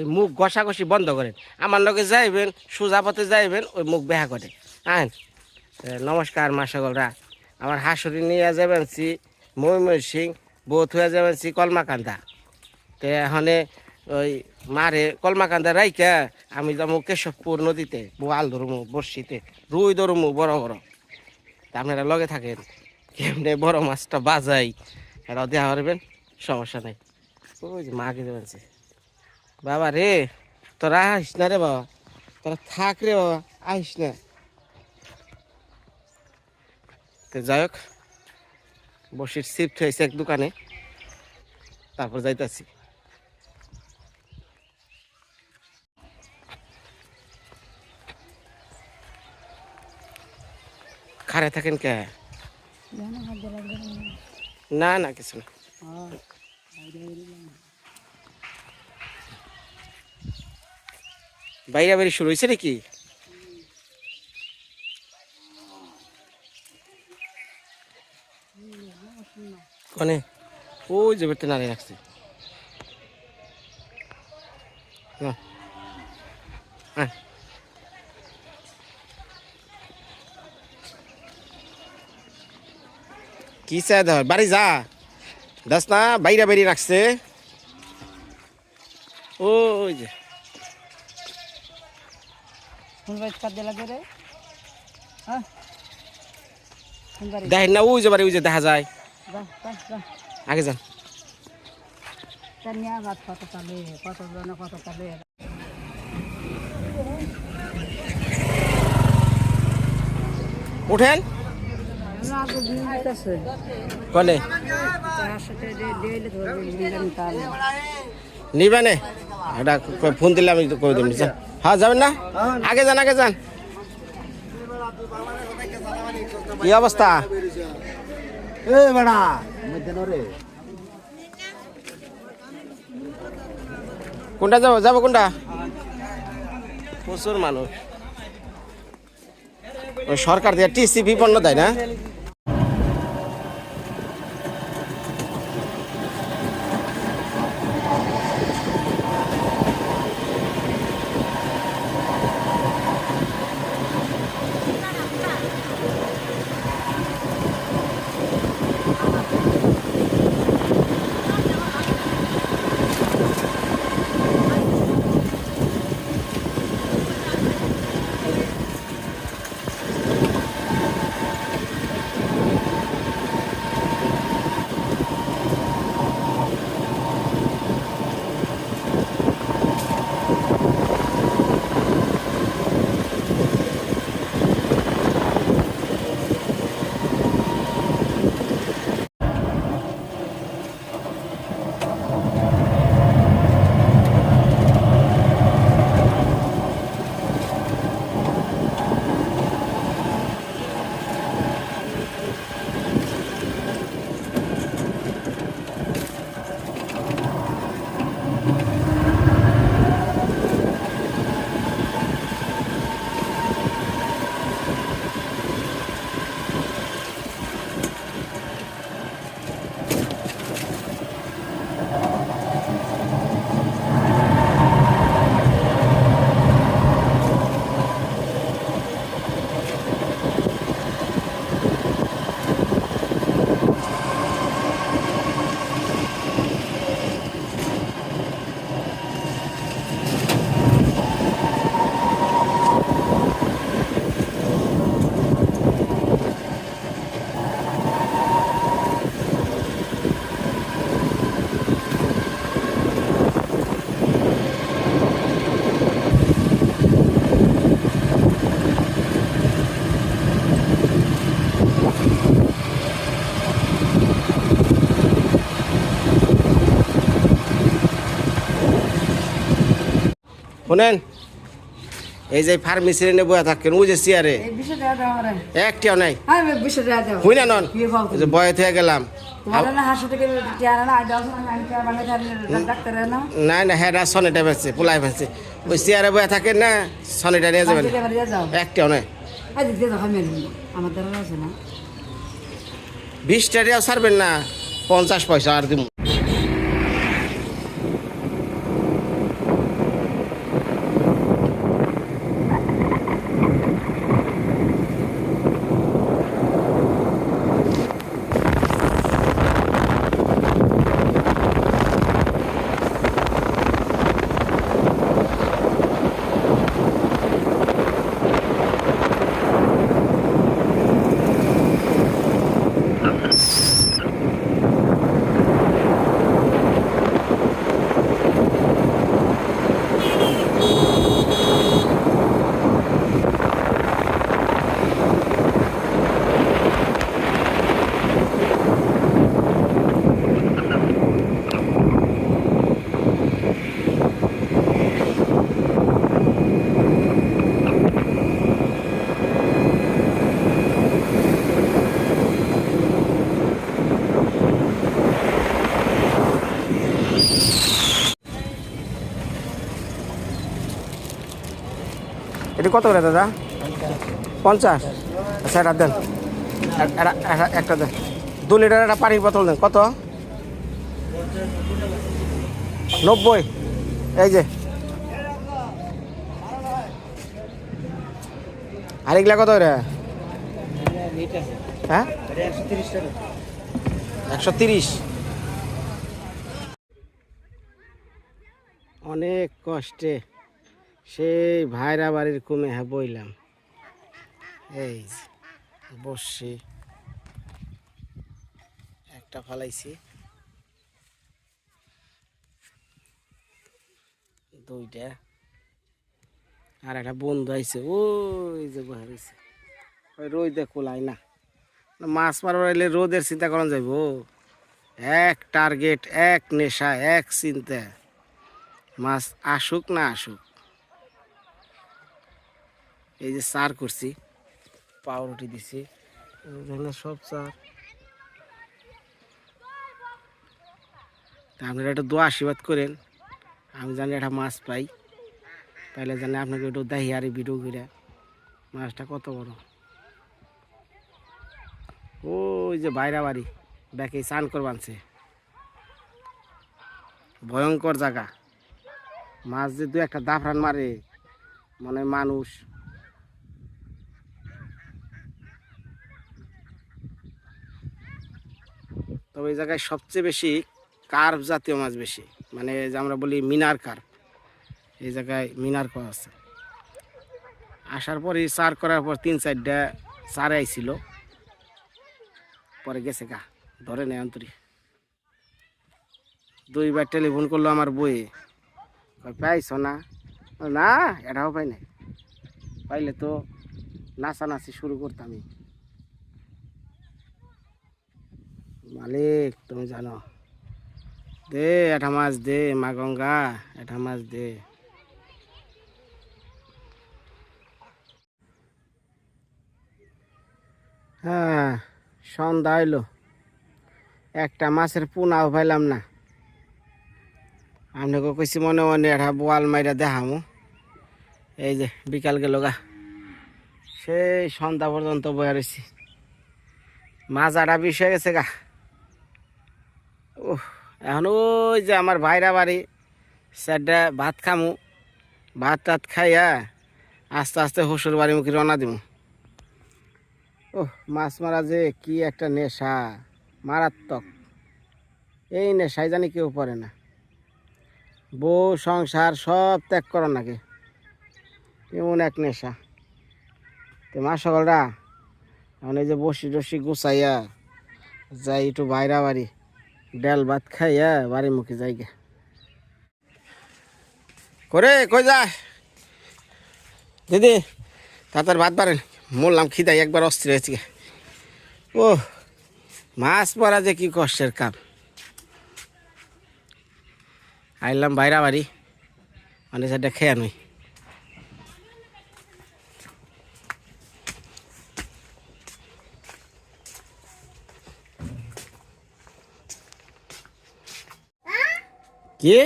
এই মুখ ঘষাঘষি বন্ধ করেন। আমার লগে যাইবেন সোজা পথে যাইবেন ওই মুখ বেহা করে। এ, নমস্কার মাসাগলরা। আমার হাসুরি নিয়ে যাবেন সি ময়মর সিং বোধ হয়ে যাবেন সি কলমাকান্দা। তে এখানে ওই মারে কলমাকান্দা রাইকা আমি যাব কেশবপুর নদীতে বোয়াল ধরমু বর্ষিতে রুই ধরমু বড় বড়। তা আপনারা লগে থাকেন কেমনে বড় মাছটা বাজাই। এটাও দেওয়া করবেন সমস্যা নেই। ওই যে মাকে দেবেন সে। বাবা রে তোরা আসিস না রে বাবা। তোরা থাক রে বাবা আসিস না। তো যাই হোক বসির শিফট হয়েছে এক দোকানে। তারপর যাইতাছি। খারে থাকেন কে? না না কিছু না। বাইরে বাইরে শুরু হয়েছে নাকি? কনে? ওই যে বেটে নাড়ে রাখছে। আয়। কি চাই ধর, বাড়ি যা। দাস না, বাইরে বাইরে রাখছে। ওই যে কোন বাড়ি কাজ দিয়ে লাগে রে হ্যাঁ কোন বাড়ি দেখেন না ওই যে বাড়ি ওই যে দেখা যায়। আগে যান। উঠেন। কলে নিবেনে এটা ফোন দিলে আমি করে যান হ্যাঁ যাবেন না? আগে যান আগে যান। কি অবস্থা? কোনটা যাব? যাব কোনটা? প্রচুর মানুষ। সরকার দিয়ে টিসি বিপন্ন দেয় না? শোনেন? এই যে ফার্মেসি এনে বয়া থাকেন ওই যে চেয়ারে একটিও নাই। হ্যাঁ বিষয় দেওয়া দেওয়া হুই না নন। যে বয়ে থেকে গেলাম। না টিয়ারা না হ্যাঁ সনেটা বেঁচে পোলাই বেঁচে ওই চেয়ারে বয়ে থাকেন না সনেটা নিয়ে যাবেন। একটিও নাই। আজ দিতে যাও আমি আমার দ্বারা আছে না। বিশ টাকাও ছাড়বেন না পঞ্চাশ পয়সা আর দিব এটা কত করে দাদা? পঞ্চাশ। আচ্ছা এটা দেন। একটা দেন। দু লিটার একটা পানির বোতল দেন। কত? নব্বই। এই যে। আর কত করে? হ্যাঁ? একশো তিরিশ। অনেক কষ্টে। সেই ভাইরা বাড়ির কমে হ্যাঁ বইলাম। এই বসছি। একটা ফালাইছি। দুইটা। আর একটা বন্ধু আইছে ওই যে বসে ওই রোদে কোলাই না। না, মাছ মারবার এলে রোদের চিন্তা করা যাইব। এক টার্গেট এক নেশা এক চিন্তা। মাছ আসুক না আসুক। এই যে চার করছি, পাউরুটি দিছি সব চার তা আপনারা একটু দোয়া আশীর্বাদ করেন, আমি জানি একটা মাছ পাই তাহলে জানি আপনাকে একটু দাহি আর ভিডিও করে মাছটা কত বড়। ওই যে বাইরা বাড়ি ব্যাকে স্নান করবানছে ভয়ঙ্কর জায়গা। মাছ যে দু একটা দাফরান মারে মানে মানুষ। তবে এই জায়গায় সবচেয়ে বেশি কার্ভ জাতীয় মাছ বেশি। মানে যে আমরা বলি মিনার কার্ভ এই জায়গায় মিনার করা আছে। আসার পরে সার করার পর তিন চারটা চারে আইছিল। পরে গেছে গা, ধরে নেই অন্তরি। দুইবার টেলিফোন করল আমার বইয়ে পাইছ না? না, এটাও পাই নাই। পাইলে তো নাচানাচি শুরু করতামই। মালিক, তুমি জানো। দে, এটা মাছ দে, মা গঙ্গা, এটা মাছ দে। হ্যাঁ সন্ধ্যা হইল। একটা মাছের পোনাও পাইলাম না। আপনাকে কইছি, মনে মনে একটা বোয়াল মাইরা দেখামু। এই যে, বিকাল গেল গা। সেই সন্ধ্যা পর্যন্ত বয়ে রয়েছি মাছ আটা বিষ হয়ে গেছে গা। এখন ওই যে আমার ভাইরা বাড়ি স্যারটা ভাত খামু। ভাত টাত খাইয়া আস্তে আস্তে শ্বশুর বাড়ি মুখে রওনা দিব ও মাছ মারা যে কি একটা নেশা, মারাত্মক। এই নেশায় জানি কেউ পড়ে না। বউ সংসার সব ত্যাগ করো নাকি? এমন এক নেশা। তো মা সকলরা, এখন এই যে বসি টসি গুছাইয়া যাই একটু বাইরা বাড়ি। ডাল ভাত খাইয়া বাড়ি মুখে যাই গে করে কই যায় দিদি, তাড়াতাড়ি ভাত পারেন মরলাম খিদাই, একবার অস্থির হয়েছে ও, মাছ মারা যে কি কষ্টের কাম। আইলাম বাইরা বাড়ি মানে সেটা খেয়ে নই। কি?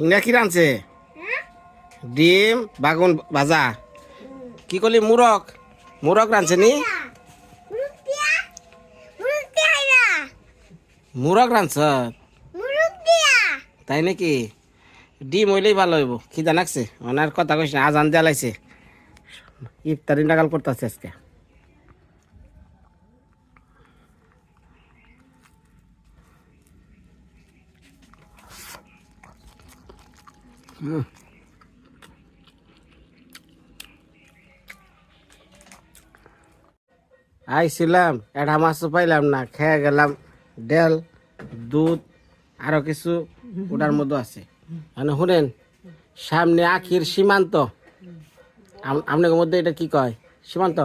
ইংরা কি রানছে ডিম বাগুন ভাজা। কি করলি মুরগ? মুরগ রানছে নি? মুরগ রানছ তাই নাকি? ডিম হইলেই ভালো হইব। কি জানাকছে ওনার কথা কইস না আজান দেয়া লাইছে ইফতারি নাগাল করতেছে আজকে। হুম। এটা মাছ পাইলাম না, খেয়ে গেলাম। ডেল দুধ, আরও কিছু ওটার মধ্যে আছে। মানে শুনেন, সামনে আখির সীমান্ত। আপনাদের মধ্যে এটা কি কয়? সীমান্ত?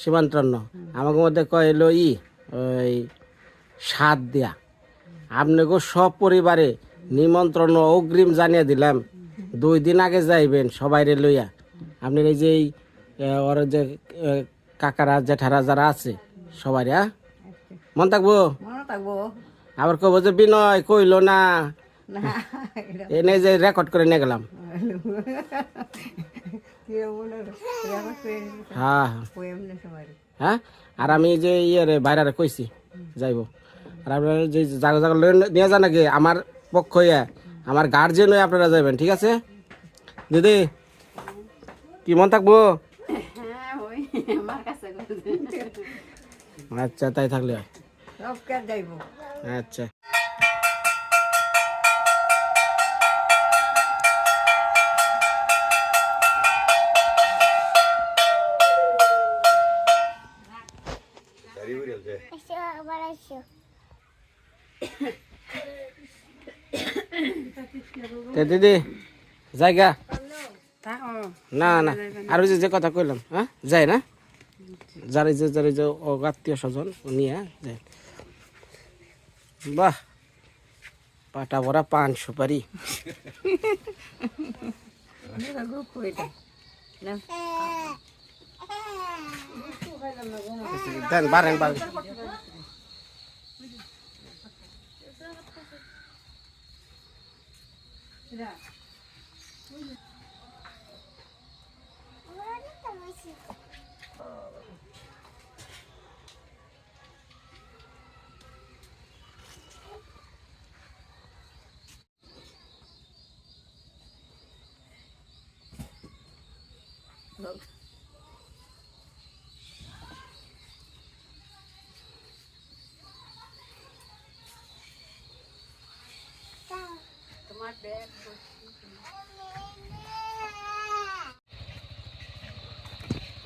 সীমান্তন্ন আমাকে মধ্যে কয় এলো ই, ওই সাত দেয়া। আপনাকে সব পরিবারে নিমন্ত্রণ অগ্রিম জানিয়ে দিলাম। দুই দিন আগে যাইবেন সবাইরে লইয়া। আপনি এই যে ওর যে কাকারা জেঠারা যারা আছে সবাই হ্যাঁ মন থাকব? মনে থাকব। আবার কব যে বিনয় কইলো না। এনে যে রেকর্ড করে নিয়ে গেলাম। হ্যাঁ। হ্যাঁ? আর আমি যে ইয়ে রে বাইরে কইছি যাইব। আর আপনারা যে জায়গা জায়গা নিয়ে যান নাকি আমার পক্ষ ইয়ে আমার গার্জেন হয়ে আপনারা যাবেন ঠিক আছে? দিদি কি মন থাকব? আচ্ছা তাই থাকলে আচ্ছা। তে দিদি জায়গা? না না আর ওই যে কথা কইলাম হ্যাঁ? যায় না? যার যে যার যে আত্মীয় স্বজন নিয়ে যায়। বাহ পাটা ভরা পান সুপারি। দেন বারেন বারেন Да. Угу.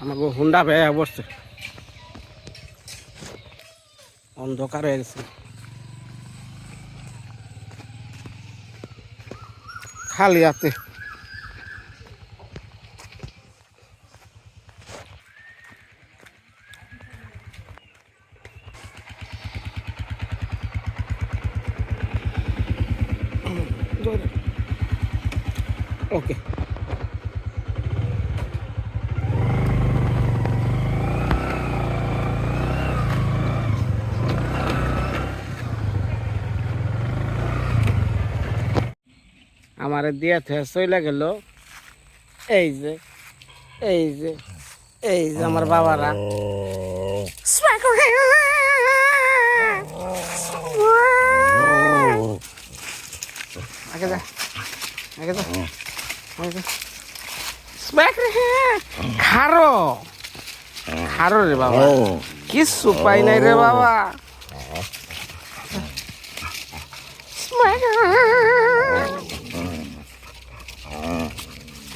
আমাকে হুন্ডা পেয়ে বসছে অন্ধকার হয়ে গেছে খালি হাতে। আমার দিয়া থেকে চলে গেল। এই যে এই যে এই যে আমার বাবারা। আগে যা খারো খারো রে বাবা। কিচ্ছু পাই নাই রে বাবা।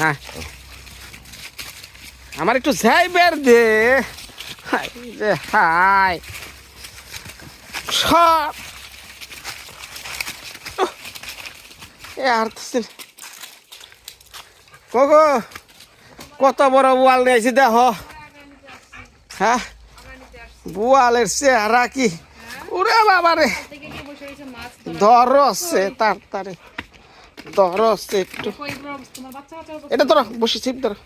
হ্যাঁ। আমার একটু যাই বের দে। হাই সব। আর কত বড় বোয়াল নিয়েছি দেখ হ্যাঁ? বোয়ালের চেহারা কি? উরে বাবা রে ধরছে তাড়াতাড়ি ধরছে একটু। এটা ধরো বসে ছিপ ধরো।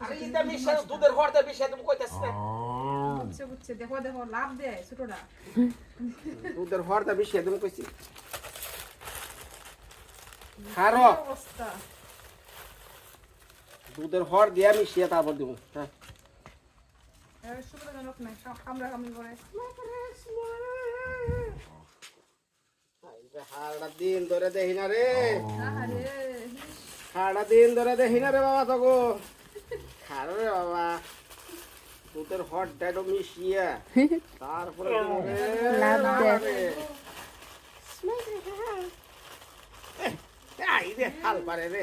ধরে দুধের ঘর দে মিশা তুমি কইতাছি না। দুধের ঘর দিয়া মিশিয়ে তারপর দেবো। হ্যাঁ। সারাটা দিন ধরে দেখি না রে। আরে দিন ধরে দেখি না রে বাবা তগো। খারো রে বাবা। দুধের হট ড্যাডো মিশিয়ে তারপরে আই রে। হাল পারে রে।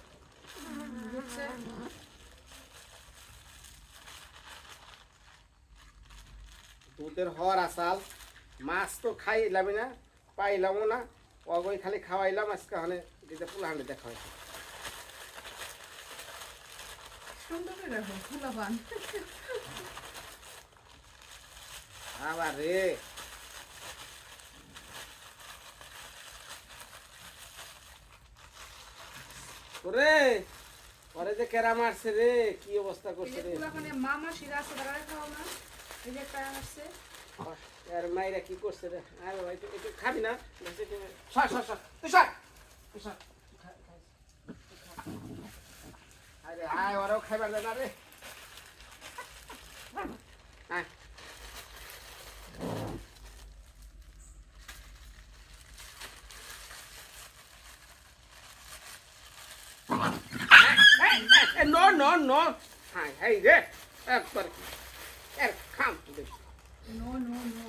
দুধের হর আসাল। মাছ তো খাইলামই না পাইলামও না। অগই খালি খাওয়াইলাম আজকে হনে দিতে পুলাহান্ডি দেখা হয় ফুলাবান। আবার রে। ওরে ওরে যে কেরা মারছে রে কি অবস্থা করছে রে? মামা শিরা আছে খাও না। এই যে একটা আসছে আর মাইরা কি করছে রে আরে ভাই তুই একটু খাবি না সর সর সর তুই সর তুই সর আরে আয় ওরাও খাইবার দে না রে আয় নো নো নো হাই হাই রে একবার এক খাম তুই নো নো নো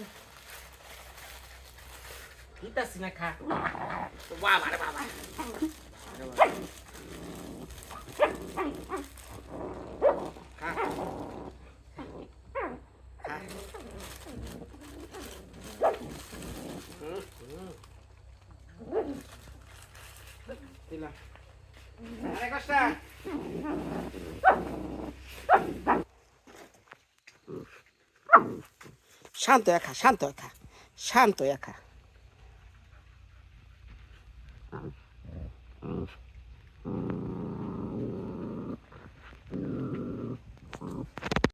দিতাছি না খা বাবা রে বাবা খা খা হুম, হুম। দিলাম আরে কষ্টা শান্ত একা শান্ত একা শান্ত একা।